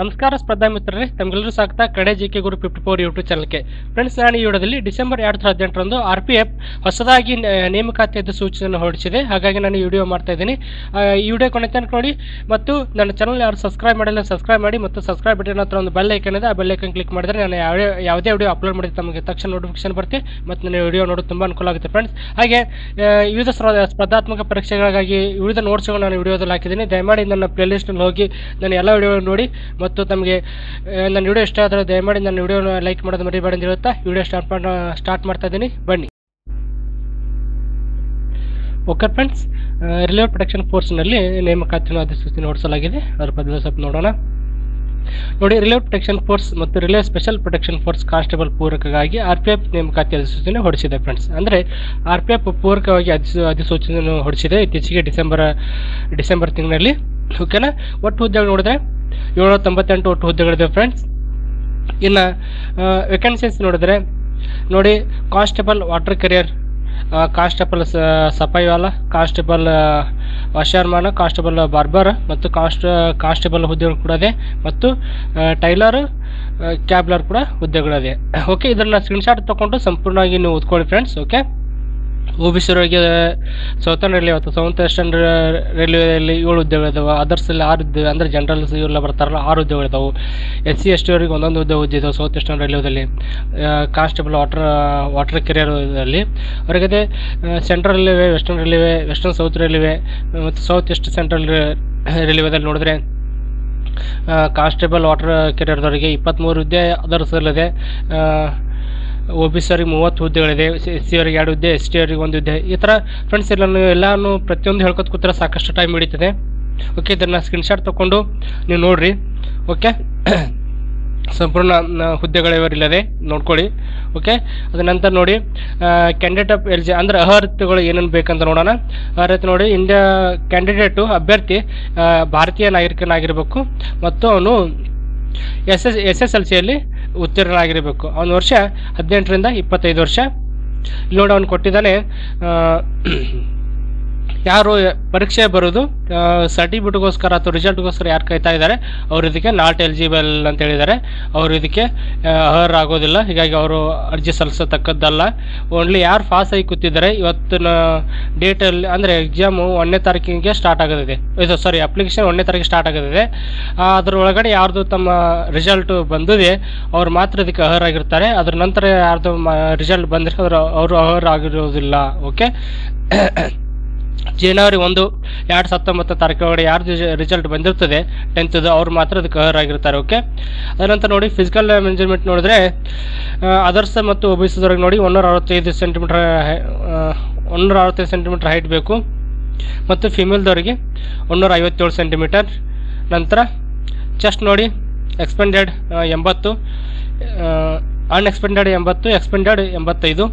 ನಮಸ್ಕಾರ ಸ್ಪರ್ಧಾ ಮಿತ್ರರೇ ತಮಗೆಲ್ಲರೂ ಸಾಕ್ತಾ ಕಡೆ G K Guru fifty four YouTube ಚಾನಲ್ಗೆ. ಫ್ರೆಂಡ್ಸ್, ನಾನು ಈ ವಿಡಿಯೋದಲ್ಲಿ ಡಿಸೆಂಬರ್ ಎರಡು ಸಾವಿರದ ಹದಿನೆಂಟರಂದು ಆರ್ ಪಿ ಎಫ್ ಹೊಸದಾಗಿ ನೇಮಕಾತಿಯದ ಸೂಚನೆಯನ್ನು ಹೊರಡಿಸಿದೆ. ಹಾಗಾಗಿ ನಾನು ಈ ವಿಡಿಯೋ ಮಾಡ್ತಾ ಇದ್ದೀನಿ. ಈ ವಿಡಿಯೋ ಕೊನೆ ತನಕ ನೋಡಿ ಮತ್ತು ನನ್ನ ಚಾನಲ್ ಯಾರು ಸಬ್ಸ್ಕ್ರೈಬ್ ಮಾಡಿಲ್ಲ, ಸಬ್ಸ್ಕ್ರೈಬ್ ಮಾಡಿ ಮತ್ತು ಸಬ್ಸ್ಕ್ರೈಬ್ ಬಟನ್ ಹತ್ರ ಒಂದು ಬೆಲ್ ಐಕನ್ ಇದೆ, ಆ ಬೆಲ್ ಐಕನ್ ಕ್ಲಿಕ್ ಮಾಡಿದ್ರೆ ನಾನು ಯಾವ ಯಾವುದೇ ವಿಡಿಯೋ ಅಪ್ಲೋಡ್ ಮಾಡಿದ ತಮಗೆ ತಕ್ಷಣ ನೋಟಿಫಿಕೇಶನ್ ಬರುತ್ತೆ ಮತ್ತು ನನ್ನ ವಿಡಿಯೋ ನೋಡೋದು ತುಂಬ ಅನುಕೂಲ ಆಗುತ್ತೆ. ಫ್ರೆಂಡ್ಸ್, ಹಾಗೆ ವಿವಿಧ ಸ್ಪರ್ಧಾತ್ಮಕ ಪರೀಕ್ಷೆಗಳಿಗಾಗಿ ವಿವಿಧ ನೋಟ್ಸ್ಗಳು ನಾನು ವಿಡಿಯೋದಲ್ಲಿ ಹಾಕಿದ್ದೀನಿ. ದಯಮಾಡಿ ನನ್ನ ಪ್ಲೇಲಿಸ್ಟಲ್ಲಿ ಹೋಗಿ ನಾನು ಎಲ್ಲ ವಿಡಿಯೋ ನೋಡಿ. ಮತ್ತು ತಮಗೆ ನನ್ನ ವಿಡಿಯೋ ಇಷ್ಟ ಆದರೆ ದಯಮಾಡಿ ನನ್ನ ವಿಡಿಯೋನ ಲೈಕ್ ಮಾಡೋದು ಮರಿಬೇಡಿ ಅಂತ ಹೇಳುತ್ತಾ, ವಿಡಿಯೋ ಸ್ಟಾರ್ಟ್ ಮಾಡ, ಸ್ಟಾರ್ಟ್ ಮಾಡ್ತಾ ಇದ್ದೀನಿ. ಬನ್ನಿ. ಓಕೆ ಫ್ರೆಂಡ್ಸ್ ರಿಲೇ ಪ್ರೊಟೆಕ್ಷನ್ ಫೋರ್ಸ್ನಲ್ಲಿ ನೇಮಕಾತಿಯನ್ನು ಅಧಿಸೂಚನೆ ಹೊರಡಿಸಲಾಗಿದೆ. ಅದರ ಬಗ್ಗೆ ಸ್ವಲ್ಪ ನೋಡೋಣ. ನೋಡಿ ರಿಲೇ ಪ್ರೊಟೆಕ್ಷನ್ ಫೋರ್ಸ್ ಮತ್ತು railway special protection force constable ಪೂರಕವಾಗಿ ಆರ್ ಪಿ ಎಫ್ ನೇಮಕಾತಿ ಅಧಿಸೂಚನೆ ಹೊಡಿಸಿದೆ ಫ್ರೆಂಡ್ಸ್ ಅಂದರೆ ಆರ್ ಪಿ ಎಫ್ ಪೂರಕವಾಗಿ ಅಧಿಸು, ಅಧಿಸೂಚನೆಯನ್ನು ಹೊಡಿಸಿದೆ ಇತ್ತೀಚೆಗೆ ಡಿಸೆಂಬರ್ ಡಿಸೆಂಬರ್ ತಿಂಗಳಲ್ಲಿ. ಓಕೆನಾ ಒಟ್ಟು ಹುದ್ದೆಗಳು ನೋಡಿದ್ರೆ ಏಳ್ನೂರ ತೊಂಬತ್ತೆಂಟು ಒಟ್ಟು ಹುದ್ದೆಗಳಿದೆ ಫ್ರೆಂಡ್ಸ್ ಇನ್ನು ವೇಕೆನ್ಸೀಸ್ ನೋಡಿದ್ರೆ, ನೋಡಿ constable water carrier constable safaiwala constable washerman constable barber ಮತ್ತು ಕಾನ್ಸ್ಟ್ ಕಾನ್ಸ್ಟೇಬಲ್ ಹುದ್ದೆಗಳು ಕೂಡ ಇದೆ ಮತ್ತು ಟೈಲರ್ ಕ್ಯಾಬ್ಲರ್ ಕೂಡ ಹುದ್ದೆಗಳಿದೆ ಓಕೆ ಇದನ್ನು ಸ್ಕ್ರೀನ್ಶಾಟ್ ತೊಗೊಂಡು ಸಂಪೂರ್ಣವಾಗಿ ನೀವು ಓದ್ಕೊಳ್ಳಿ friends okay O B southern railway ಅಥವಾ ಸೌತ್ ವೆಸ್ಟರ್ನ್ ರೈಲ್ವೆಯಲ್ಲಿ ಏಳು ಹುದ್ದೆಗಳಿದಾವೆ ಅದರ್ಸಲ್ಲಿ ಆರು ಹುದ್ದೆ ಅಂದರೆ ಜನರಲ್ಸ್ ಇವೆಲ್ಲ ಬರ್ತಾರಲ್ಲ, ಆರು ಹುದ್ದೆಗಳಿದಾವೆ ಎಸ್ ಸಿ ಎಸ್ ಟಿ ಅವರಿಗೆ ಒಂದೊಂದು ಹುದ್ದೆ ಇದಾವೆ ಸೌತ್ ವೆಸ್ಟರ್ನ್ ರೈಲ್ವೆದಲ್ಲಿ ಕಾನ್ಸ್ಟೇಬಲ್ ವಾಟರ್ ವಾಟರ್ ಕೆರಿಯರ್ದಲ್ಲಿ ಅವರಿಗೆ central railway, western railway, western south railway, ಮತ್ತು ಸೌತ್ ಈಸ್ಟ್ ಸೆಂಟ್ರಲ್ ರೈಲ್ವೆದಲ್ಲಿ ನೋಡಿದ್ರೆ ಕಾನ್ಸ್ಟೇಬಲ್ ವಾಟರ್ ಕೆರಿಯರ್ದವರಿಗೆ ಇಪ್ಪತ್ತ್ಮೂರು ಹುದ್ದೆ ಅದರ್ಸಲ್ಲಿದೆ ಒ ಬಿ ಸಿ ಅವರಿಗೆ ಮೂವತ್ತು ಹುದ್ದೆಗಳಿದೆ. ಎಸ್ ಸಿ ಅವರಿಗೆ ಎರಡು ಹುದ್ದೆ, ಎಸ್ ಟಿ ಅವರಿಗೆ ಒಂದು ಹುದ್ದೆ. ಈ ಥರ ಫ್ರೆಂಡ್ಸ್ ಎಲ್ಲ ಎಲ್ಲಾನು ಪ್ರತಿಯೊಂದು ಹೇಳ್ಕೊತ ಕೂತ್ರೆ ಸಾಕಷ್ಟು ಟೈಮ್ ಹಿಡಿತದೆ. ಓಕೆ ಇದನ್ನು ಸ್ಕ್ರೀನ್ಶಾಟ್ ತೊಗೊಂಡು ನೀವು ನೋಡಿರಿ. ಓಕೆ ಸಂಪೂರ್ಣ ಹುದ್ದೆಗಳಿವರಿಲ್ಲದೆ ನೋಡ್ಕೊಳ್ಳಿ. ಓಕೆ ಅದ ನಂತರ ನೋಡಿ ಕ್ಯಾಂಡಿಡೇಟ್ ಆಫ್ ಎಲ್ ಜಿ ಅಂದರೆ ಅರ್ಹತೆಗಳು ಏನೇನು ಬೇಕಂತ ನೋಡೋಣ. ಅರ್ಹತೆ ನೋಡಿ ಇಂಡಿಯಾ ಕ್ಯಾಂಡಿಡೇಟು ಅಭ್ಯರ್ಥಿ ಭಾರತೀಯ ನಾಗರಿಕನಾಗಿರಬೇಕು. ಮತ್ತು ಅವನು S S S S L ಸಿಯಲ್ಲಿ ಉತ್ತೀರ್ಣರಾಗಿರಬೇಕು. ಅವನ ವರ್ಷ ಹದಿನೆಂಟರಿಂದ ಇಪ್ಪತ್ತೈದು ವರ್ಷ. ಇಲ್ಲಿ ನೋಡಿ ಅವನು ಕೊಟ್ಟಿದ್ದಾನೆ ಯಾರು ಪರೀಕ್ಷೆ ಬರೋದು ಸರ್ಟಿಫಿಕೇಟ್ಗೋಸ್ಕರ ಅಥವಾ ರಿಸಲ್ಟ್ಗೋಸ್ಕರ ಯಾರು ಕಾಯ್ತಾ ಇದ್ದಾರೆ, ಅವರು ಇದಕ್ಕೆ ನಾಟ್ ಎಲಿಜಿಬಲ್ ಅಂತ ಹೇಳಿದ್ದಾರೆ. ಅವರು ಇದಕ್ಕೆ ಆಗೋದಿಲ್ಲ. ಹೀಗಾಗಿ ಅವರು ಅರ್ಜಿ ಸಲ್ಲಿಸತಕ್ಕದ್ದಲ್ಲ. ಓನ್ಲಿ ಯಾರು ಫಾಸ್ ಆಗಿ ಕೂತಿದ್ದಾರೆ, ಇವತ್ತಿನ ಡೇಟಲ್ಲಿ ಅಂದರೆ ಎಕ್ಸಾಮು ಒಂದನೇ ತಾರೀಕಿಗೆ ಸ್ಟಾರ್ಟ್ ಆಗೋದಿದೆ. ಇದು ಸಾರಿ ಅಪ್ಲಿಕೇಶನ್ ಒಂದನೇ ತಾರೀಕು ಸ್ಟಾರ್ಟ್ ಆಗೋದಿದೆ. ಅದರೊಳಗಡೆ ಯಾರ್ದು ತಮ್ಮ ರಿಸಲ್ಟ್ ಬಂದಿದೆ, ಅವ್ರು ಮಾತ್ರ ಇದಕ್ಕೆ ಅರ್ಹರಾಗಿರ್ತಾರೆ ಅದ್ರ ನಂತರ ಯಾರ್ದು ರಿಸಲ್ಟ್ ಬಂದರೆ ಅವರು ಅವರು ಅರ್ಹರಾಗಿರೋದಿಲ್ಲ ಓಕೆ ಜನವರಿ ಒಂದು, ಎರಡು ಹತ್ತೊಂಬತ್ತು ತಾರೀಕು ಯಾರು ರಿಸಲ್ಟ್ ಬಂದಿರ್ತದೆ ಟೆಂತ್ದು ಅವ್ರು ಮಾತ್ರ ಅದಕ್ಕೆ ಅರ್ಹರಾಗಿರ್ತಾರೆ ಓಕೆ ಅದನಂತರ ನೋಡಿ ಫಿಸಿಕಲ್ ಮೆಜರ್ಮೆಂಟ್ ನೋಡಿದ್ರೆ ಅದರ್ಸ್ ಮತ್ತು ಒಬಿಸದವ್ರಿಗೆ ನೋಡಿ ಒನ್ನೂರ ಅರವತ್ತೈದು ಸೆಂಟಿಮೀಟ್ರ್ ಒನ್ನೂರ ಅರವತ್ತೈದು ಸೆಂಟಿಮೀಟ್ರ್ ಹೈಟ್ ಬೇಕು. ಮತ್ತು ಫಿಮೇಲ್ದವರಿಗೆ ಒನ್ನೂರ ಐವತ್ತೇಳು ಸೆಂಟಿಮೀಟರ್ ನಂತರ ಚೆಸ್ಟ್ ನೋಡಿ ಎಕ್ಸ್ಪೆಂಡೆಡ್ ಎಂಬತ್ತು ಅನ್ಎಕ್ಸ್ಪೆಂಡೆಡ್ ಎಂಬತ್ತು ಎಕ್ಸ್ಪೆಂಡೆಡ್ ಎಂಬತ್ತೈದು.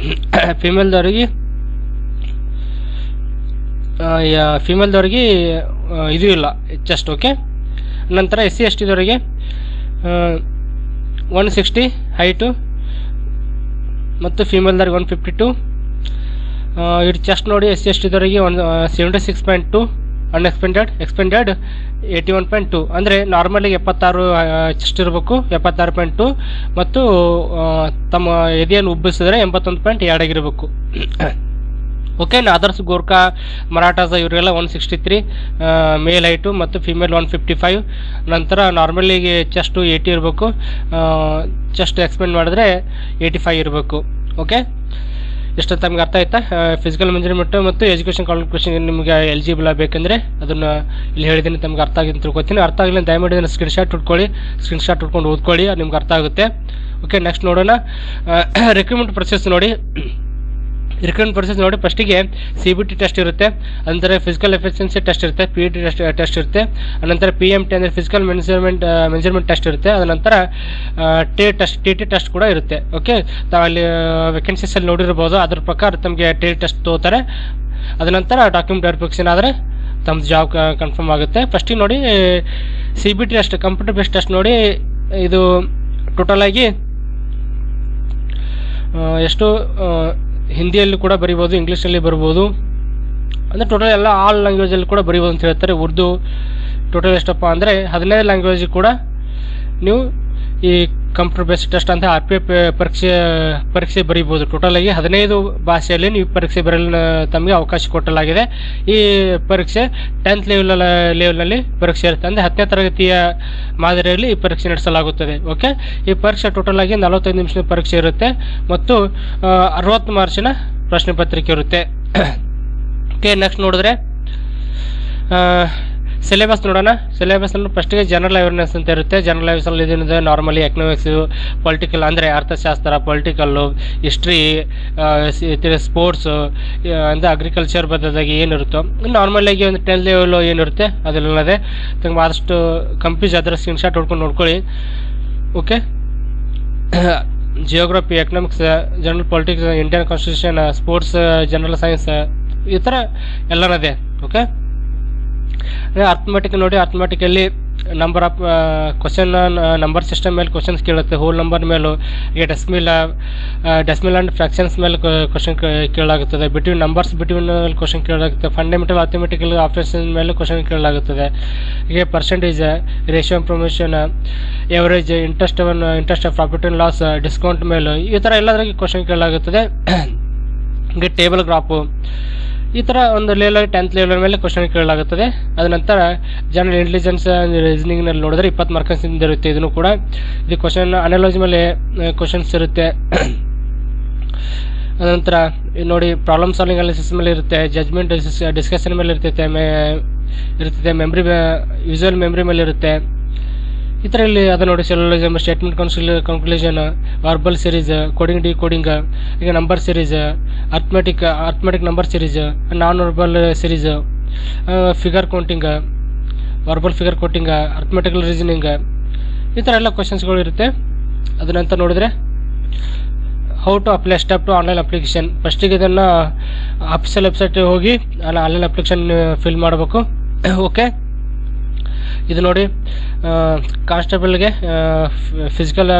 ಫಿಮೇಲ್ದವರಿಗೆ ಫಿಮೇಲ್ದವ್ರಿಗೆ ಇದು ಇಲ್ಲ ಚೆಸ್ಟ್ ಓಕೆ ನಂತರ ಎಸ್ ಸಿ ಎಸ್ ಟಿದವರಿಗೆ ಒನ್ ಸಿಕ್ಸ್ಟಿ ಹೈಟು ಮತ್ತು ಫಿಮೇಲ್ದವ್ರಿಗೆ one fifty two it chest ನೋಡಿ S C S ಟಿದವರಿಗೆ one seventy six point two unexpanded expanded eighty one point two ಅಂದರೆ ನಾರ್ಮಲಿಗೆ ಎಪ್ಪತ್ತಾರು ಚೆಸ್ಟ್ ಇರಬೇಕು, ಎಪ್ಪತ್ತಾರು ಪಾಯಿಂಟ್ ಟು ಮತ್ತು ತಮ್ಮ ಎದೆಯನ್ನು ಉಬ್ಬಿಸಿದ್ರೆ ಎಂಬತ್ತೊಂದು ಪಾಯಿಂಟ್ ಎರಡಾಗಿರಬೇಕು ಓಕೆ ಅದರ್ಸ್ ಗೋರ್ಖಾ, ಮರಾಠಾಸ ಇವರಿಗೆಲ್ಲ one sixty three male height ಮತ್ತು ಫಿಮೇಲ್ ಒನ್ ಫಿಫ್ಟಿ ಫೈವ್ ನಂತರ ನಾರ್ಮಲಿಗೆ ಚೆಸ್ಟು ಏಯ್ಟಿ ಇರಬೇಕು. ಚೆಸ್ಟ್ ಎಕ್ಸ್ಪೆಂಡ್ ಮಾಡಿದ್ರೆ ಏಯ್ಟಿ ಫೈವ್ ಇರಬೇಕು. ಓಕೆ ಇಷ್ಟು ತಮಗೆ ಅರ್ಥ ಆಯ್ತಾ? ಫಿಸಿಕಲ್ ಮೆಜರ್ಮೆಂಟ್ ಮತ್ತು ಎಜುಕೇಷನ್ ಕ್ವಾಲಿಫಿಕೇಷನ್ ನಿಮಗೆ ಎಲಿಜಿಬಲ್ ಆಗಬೇಕಂದ್ರೆ ಅದನ್ನು ಇಲ್ಲಿ ಹೇಳಿದ್ದೀನಿ, ತಮ್ಗೆ ಅರ್ಥ ಆಗಿದೆ ತಿಳ್ಕೊತೀನಿ. ಅರ್ಥ ಆಗಲಿಲ್ಲ ದಯಮಾಡಿ ಅದನ್ನು ಸ್ಕ್ರೀನ್ಶಾಟ್ ಉಟ್ಕೊಳ್ಳಿ. ಸ್ಕ್ರೀನ್ಶಾಟ್ ಉಟ್ಕೊಂಡು ಓದ್ಕೊಳ್ಳಿ, ನಿಮ್ಗೆ ಅರ್ಥ ಆಗುತ್ತೆ. ಓಕೆ ನೆಕ್ಸ್ಟ್ ನೋಡೋಣ. ರಿಕ್ರೂಟ್ಮೆಂಟ್ ಪ್ರೊಸೆಸ್ ನೋಡಿ. ರಿಕ್ರೂಟ್ಮೆಂಟ್ ಪ್ರೊಸೆಸ್ ನೋಡಿ ಫಸ್ಟಿಗೆ ಸಿ ಬಿ ಟಿ ಟೆಸ್ಟ್ ಇರುತ್ತೆ ಅಂದರೆ ಫಿಸಿಕಲ್ ಎಫಿಷಿಯನ್ಸಿ ಟೆಸ್ಟ್ ಇರುತ್ತೆ ಪಿ ಟಿ ಟೆಸ್ಟ್ ಟೆಸ್ಟ್ ಇರುತ್ತೆ, ಅನಂತರ ಪಿ ಎಂ ಟಿ ಅಂದರೆ ಫಿಸಿಕಲ್ ಮೆನ್ಸರ್ಮೆಂಟ್ ಮೆಜರ್ಮೆಂಟ್ ಟೆಸ್ಟ್ ಇರುತ್ತೆ, ಅದ ನಂತರ T test T T test ಕೂಡ ಇರುತ್ತೆ ಓಕೆ ತಾವು ಅಲ್ಲಿ ವೇಕೆನ್ಸೀಸಲ್ಲಿ ನೋಡಿರ್ಬೋದು, ಅದ್ರ ಪ್ರಕಾರ ತಮಗೆ ಟಿ ಟೆಸ್ಟ್ ತೋತಾರೆ ಅದ ನಂತರ ಡಾಕ್ಯುಮೆಂಟ್ ವೆರಿಫಿಕೇಷನ್ ಆದರೆ ತಮ್ಮದು ಜಾಬ್ ಕನ್ಫರ್ಮ್ ಆಗುತ್ತೆ. ಫಸ್ಟಿಗೆ ನೋಡಿ C B T test computer based test ನೋಡಿ, ಇದು ಟೋಟಲ್ ಆಗಿ ಎಷ್ಟು ಹಿಂದಿಯಲ್ಲಿ ಕೂಡ ಬರಿಬೋದು ಇಂಗ್ಲೀಷಲ್ಲಿ ಬರ್ಬೋದು. ಅಂದರೆ ಟೋಟಲ್ ಎಲ್ಲ ಆಲ್ ಲ್ಯಾಂಗ್ವೇಜಲ್ಲಿ ಕೂಡ ಬರಿಬೋದು ಅಂತ ಹೇಳ್ತಾರೆ. ಉರ್ದು ಟೋಟಲ್ ಎಷ್ಟಪ್ಪ ಅಂದರೆ ಹದಿನೈದು ಲ್ಯಾಂಗ್ವೇಜ್ ಕೂಡ ನೀವು ಈ ಕಂಪ್ಯೂಟರ್ ಬೇಸ್ಡ್ ಟೆಸ್ಟ್ ಅಂತ ಆರ್ ಪಿ ಪರೀಕ್ಷೆ ಪರೀಕ್ಷೆ ಬರೀಬೋದು. ಟೋಟಲ್ ಆಗಿ ಹದಿನೈದು ಭಾಷೆಯಲ್ಲಿ ನೀವು ಪರೀಕ್ಷೆ ಬರಲು ತಮಗೆ ಅವಕಾಶ ಕೊಟ್ಟಲಾಗಿದೆ. ಈ ಪರೀಕ್ಷೆ ಟೆಂತ್ ಲೆವೆಲ್ ಲೆವೆಲ್ನಲ್ಲಿ ಪರೀಕ್ಷೆ ಇರುತ್ತೆ. ಅಂದರೆ ಹತ್ತನೇ ತರಗತಿಯ ಮಾದರಿಯಲ್ಲಿ ಈ ಪರೀಕ್ಷೆ ನಡೆಸಲಾಗುತ್ತದೆ. ಓಕೆ ಈ ಪರೀಕ್ಷೆ ಟೋಟಲ್ ಆಗಿ ನಲವತ್ತೈದು ನಿಮಿಷದ ಪರೀಕ್ಷೆ ಇರುತ್ತೆ. ಮತ್ತು ಅರವತ್ತು ಮಾರ್ಚಿನ ಪ್ರಶ್ನೆ ಪತ್ರಿಕೆ ಇರುತ್ತೆ. ಓಕೆ ನೆಕ್ಸ್ಟ್ ನೋಡಿದ್ರೆ ಸಿಲೆಬಸ್ ನೋಡೋಣ. ಸಿಲೆಬಸ್ ಅಲ್ಲಿ ಫಸ್ಟಿಗೆ ಜನರಲ್ ಅವೇರ್ನೆಸ್ ಅಂತ ಇರುತ್ತೆ. ಜನರಲ್ ಅವೇರ್ನೆಸ್ ಅಲ್ಲಿ ಏನಿದೆ ನಾರ್ಮಲಿ ಎಕನಾಮಿಕ್ಸ್ ಪೊಲಿಟಿಕಲ್ ಅಂದರೆ ಅರ್ಥಶಾಸ್ತ್ರ ಪೊಲಿಟಿಕಲ್ಲು ಹಿಸ್ಟ್ರಿ ಸ್ಪೋರ್ಟ್ಸು ಅಂದರೆ ಅಗ್ರಿಕಲ್ಚರ್ ಬದಲಾಗಿ ಏನಿರುತ್ತೋ. ನಾರ್ಮಲಾಗಿ ಒಂದು ಟೆನ್ ಲೆವೆಲ್ ಏನಿರುತ್ತೆ ಅದೆಲ್ಲದೆ ತುಂಬ ಆದಷ್ಟು ಕಂಪ್ಯೂಸ್ ಅದರ ಸ್ಕ್ರೀನ್ಶಾಟ್ ಹೊಡ್ಕೊಂಡು ನೋಡ್ಕೊಳ್ಳಿ. Okay geography economics general politics Indian constitution sports general science ಈ ಥರ ಎಲ್ಲನದೇ. ಓಕೆ ಅರ್ಥಮೆಟಿಕ್ ನೋಡಿ ಅರ್ಥಮೆಟಿಕಲ್ಲಿ number of question number system ಮೇಲೆ ಕ್ವಶನ್ಸ್ ಕೇಳುತ್ತೆ ಹೋಲ್ ನಂಬರ್ ಮೇಲೂ, ಈಗ ಡೆಸ್ಮಿಲ್ ಡೆಸ್ಮಿಲ್ ಆ್ಯಂಡ್ ಫ್ರ್ಯಾಕ್ಷನ್ಸ್ ಮೇಲೆ ಕ್ವಶನ್ ಕೇಳಲಾಗುತ್ತದೆ. ಬಿಟ್ವೀನ್ ನಂಬರ್ಸ್ ಬಿಟ್ವೀನ್ ಕ್ವಶನ್ ಕೇಳಲಾಗುತ್ತೆ. ಫಂಡಮೆಂಟಲ್ ಅಥಮೆಟಿಕಲ್ ಆಪ್ರೇಷನ್ ಮೇಲೆ ಕ್ವಶನ್ ಕೇಳಲಾಗುತ್ತದೆ. ಹೀಗೆ percentage ratio information average interest interest profit and loss discount ಮೇಲೆ, ಈ ಥರ ಎಲ್ಲದರಿಗೆ ಕ್ವಶನ್ ಕೇಳಲಾಗುತ್ತದೆ. ಹೀಗೆ ಟೇಬಲ್ ಗ್ರಾಫು ಈ ಥರ ಒಂದು ಲೆವೆಲ್ ಟೆಂತ್ ಲೆವೆಲ್ ಮೇಲೆ ಕ್ವಶನ್ ಕೇಳಲಾಗುತ್ತದೆ. ಅದ ನಂತರ ಜನರಲ್ ಇಂಟೆಲಿಜೆನ್ಸ್ ರೀಸನಿಂಗ್ನಲ್ಲಿ ನೋಡಿದ್ರೆ ಇಪ್ಪತ್ತು ಮಾರ್ಕ್ಸಿಂದ ಇರುತ್ತೆ. ಇದನ್ನು ಕೂಡ ಇದು ಕ್ವಶನ್ ಅನಾಲಜಿ ಮೇಲೆ ಕ್ವಶನ್ಸ್ ಇರುತ್ತೆ. ಅನಂತರ ನೋಡಿ ಪ್ರಾಬ್ಲಮ್ ಸಾಲ್ವಿಂಗ್ ಅನಾಲಿಸಿಸ್ ಮೇಲೆ ಇರುತ್ತೆ ಜಜ್ಮೆಂಟ್ ಡಿಸ್ಕಷನ್ ಮೇಲೆ ಇರ್ತೈತೆ, ಮೇ, ಇರ್ತೈತೆ ಮೆಮ್ರಿ ವಿಜುವಲ್ ಮೆಮ್ರಿ ಮೇಲೆ ಇರುತ್ತೆ. ಈ ಥರ ಅದು ನೋಡಿ syllogism statement council conclusion verbal series coding D coding ಈಗ number series arithmetic arithmetic number series non verbal series figure counting verbal figure counting arithmetical reasoning ಈ ಥರ ಎಲ್ಲ ಕ್ವಶನ್ಸ್ಗಳು ಇರುತ್ತೆ. ಅದನ್ನಂತ ನೋಡಿದ್ರೆ how to apply step to online application ಫಸ್ಟಿಗೆ ಇದನ್ನು ಅಫಿಷಿಯಲ್ ವೆಬ್ಸೈಟಿಗೆ ಹೋಗಿ ಆನ್ಲೈನ್ ಅಪ್ಲಿಕೇಶನ್ ಫಿಲ್ ಮಾಡಬೇಕು. ಓಕೆ ಇದು ನೋಡಿ ಕಾನ್ಸ್ಟೇಬಲ್ಗೆ ಫಿಸಿಕಲ್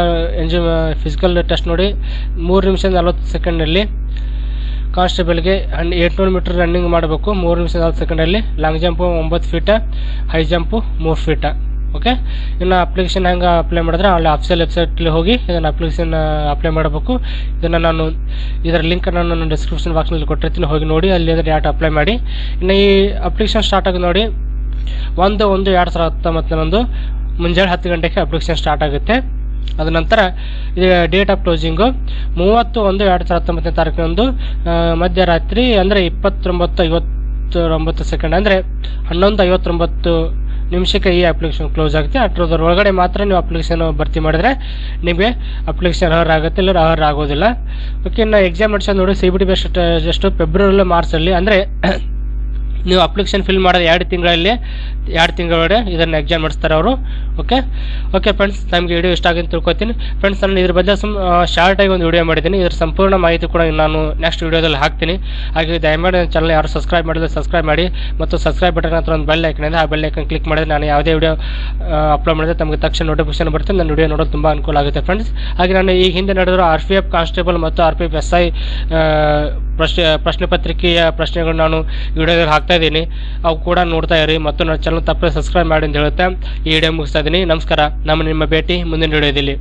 ಎಂಜಿ ಫಿಸಿಕಲ್ ಟೆಸ್ಟ್ ನೋಡಿ, ಮೂರು ನಿಮಿಷ ನಲ್ವತ್ತು ಸೆಕೆಂಡಲ್ಲಿ ಕಾನ್ಸ್ಟೇಬಲ್ಗೆ ಹನ್ ಏಟ್ನೂರು ಮೀಟರ್ ರನ್ನಿಂಗ್ ಮಾಡಬೇಕು. ಮೂರು ನಿಮಿಷ ನಲ್ವತ್ತು ಸೆಕೆಂಡಲ್ಲಿ ಲಾಂಗ್ ಜಂಪು ಒಂಬತ್ತು ಫೀಟ ಹೈ ಜಂಪು ಮೂರು ಫೀಟ ಓಕೆ ಇನ್ನು ಅಪ್ಲಿಕೇಶನ್ ಹೆಂಗೆ ಅಪ್ಲೈ ಮಾಡಿದ್ರೆ ಅಲ್ಲಿ ಆಫೀಸಿಯಲ್ ವೆಬ್ಸೈಟ್ಲಿ ಹೋಗಿ ಇದನ್ನು ಅಪ್ಲಿಕೇಶನ್ ಅಪ್ಲೈ ಮಾಡಬೇಕು. ಇದನ್ನು ನಾನು, ಇದರ ಲಿಂಕ್ ನಾನು ಡಿಸ್ಕ್ರಿಪ್ಷನ್ ಬಾಕ್ಸ್ನಲ್ಲಿ ಕೊಟ್ಟಿರ್ತೀನಿ. ಹೋಗಿ ನೋಡಿ ಅಲ್ಲಿ ಯಾಟ್ ಅಪ್ಲೈ ಮಾಡಿ. ಇನ್ನು ಈ ಅಪ್ಲಿಕೇಶನ್ ಸ್ಟಾರ್ಟ್ ಆಗಿ ನೋಡಿ ಒಂದು ಒಂದು, ಎರಡು ಸಾವಿರದ ಹತ್ತೊಂಬತ್ತನೊಂದು ಮುಂಜಾನೆ ಹತ್ತು ಗಂಟೆಗೆ ಅಪ್ಲಿಕೇಶನ್ ಸ್ಟಾರ್ಟ್ ಆಗುತ್ತೆ. ಅದ ನಂತರ ಇದು ಡೇಟ್ ಆಫ್ ಕ್ಲೋಸಿಂಗು ಮೂವತ್ತು, ಒಂದು, ಎರಡು ಸಾವಿರದ ಹತ್ತೊಂಬತ್ತನೇ ತಾರೀಕಿನಂದು ಮಧ್ಯರಾತ್ರಿ ಅಂದರೆ ಇಪ್ಪತ್ತೊಂಬತ್ತು ಐವತ್ತೊಂಬತ್ತು ಸೆಕೆಂಡ್ ಅಂದರೆ ಹನ್ನೊಂದು, ಐವತ್ತೊಂಬತ್ತು ನಿಮಿಷಕ್ಕೆ ಈ ಅಪ್ಲಿಕೇಶನ್ ಕ್ಲೋಸ್ ಆಗುತ್ತೆ. ಅಟ್ರದ್ರ ಒಳಗಡೆ ಮಾತ್ರ ನೀವು ಅಪ್ಲಿಕೇಶನ್ ಭರ್ತಿ ಮಾಡಿದ್ರೆ ನಿಮಗೆ ಅಪ್ಲಿಕೇಶನ್ ಅರ್ಹರ್ ಆಗುತ್ತೆ, ಇಲ್ಲ ಅರ್ಹರ್ ಆಗೋದಿಲ್ಲ. ಓಕೆ ನಾ ಎಕ್ಸಾಮ್ ನಡೆಸೋದು ನೋಡಿ C B T best just February ಮಾರ್ಚಲ್ಲಿ ಅಂದರೆ ನೀವು ಅಪ್ಲಿಕೇಶನ್ ಫಿಲ್ ಮಾಡೋದು ಎರಡು ತಿಂಗಳಲ್ಲಿ, ಎರಡು ತಿಂಗಳೊಳಗೆ ಇದನ್ನು ಎಕ್ಸಾಮ್ ಮಾಡಿಸ್ತಾರೆ ಅವರು. ಓಕೆ ಓಕೆ ಫ್ರೆಂಡ್ಸ್ ನಮಗೆ ವಿಡಿಯೋ ಇಷ್ಟ ಆಗಿ ಅಂತ ತಿಳ್ಕೊತೀನಿ. ಫ್ರೆಂಡ್ಸ್ ನಾನು ಇದ್ರ ಬಗ್ಗೆ ಸುಮ್ ಶಾರ್ಟಾಗಿ ಒಂದು ವಿಡಿಯೋ ಮಾಡಿದ್ದೀನಿ. ಇದ್ರ ಸಂಪೂರ್ಣ ಮಾಹಿತಿ ಕೂಡ ನಾನು ನೆಕ್ಸ್ಟ್ ವಿಡಿಯೋದಲ್ಲಿ ಹಾಕ್ತೀನಿ. ಹಾಗೆ ದಯಮಾಡಿ ನನ್ನ ಚಾನಲ್ ಯಾರು ಸಬ್ಸ್ಕ್ರೈಬ್ ಮಾಡಿದ್ರೆ ಸಬ್ಸ್ಕ್ರೈಬ್ ಮಾಡಿ. ಮತ್ತು ಸಬ್ಸ್ಕ್ರೈಬ್ ಬಟನ್ ಹತ್ರ ಒಂದು ಬೆಲ್ ಐಕನ್ ಇದೆ. ಆ ಬೆಲ್ ಐಕನ್ ಕ್ಲಿಕ್ ಮಾಡಿದ್ರೆ ನಾನು ಯಾವುದೇ ವಿಡಿಯೋ ಅಪ್ಲೋಡ್ ಮಾಡಿದ್ರೆ ತಮಗೆ ತಕ್ಷಣ ನೋಟಿಫಿಕೇಶನ್ ಬರುತ್ತೆ. ನನ್ನ ವಿಡಿಯೋ ನೋಡೋದು ತುಂಬ ಅನುಕೂಲ ಆಗುತ್ತೆ ಫ್ರೆಂಡ್ಸ್ ಹಾಗೆ ನಾನು ಈ ಹಿಂದೆ ನಡೆದಿರೋ ಆರ್ ಪಿ ಎಫ್ ಕಾನ್ಸ್ಟೇಬಲ್ ಮತ್ತು R P F S I ಪ್ರಶ್ನೆ ಪ್ರಶ್ನೆ ಪತ್ರಿಕೆಯ ಪ್ರಶ್ನೆಗಳು ನಾನು ವಿಡಿಯೋದಲ್ಲಿ ಹಾಕ್ತಾ ಇದ್ದೀನಿ. ಅವು ಕೂಡ ನೋಡ್ತಾ ಇರಿ ಮತ್ತು ನನ್ನ ಚಾನಲ್ ತಪ್ಪದೆ ಸಬ್ಸ್ಕ್ರೈಬ್ ಮಾಡಿ ಅಂತ ಹೇಳುತ್ತೆ ಈ ವಿಡಿಯೋ ಮುಗಿಸ್ತಾ ಇದ್ದೀನಿ. ನಮಸ್ಕಾರ. ನಮ್ಮ ನಿಮ್ಮ ಭೇಟಿ ಮುಂದಿನ ವಿಡಿಯೋದಲ್ಲಿ.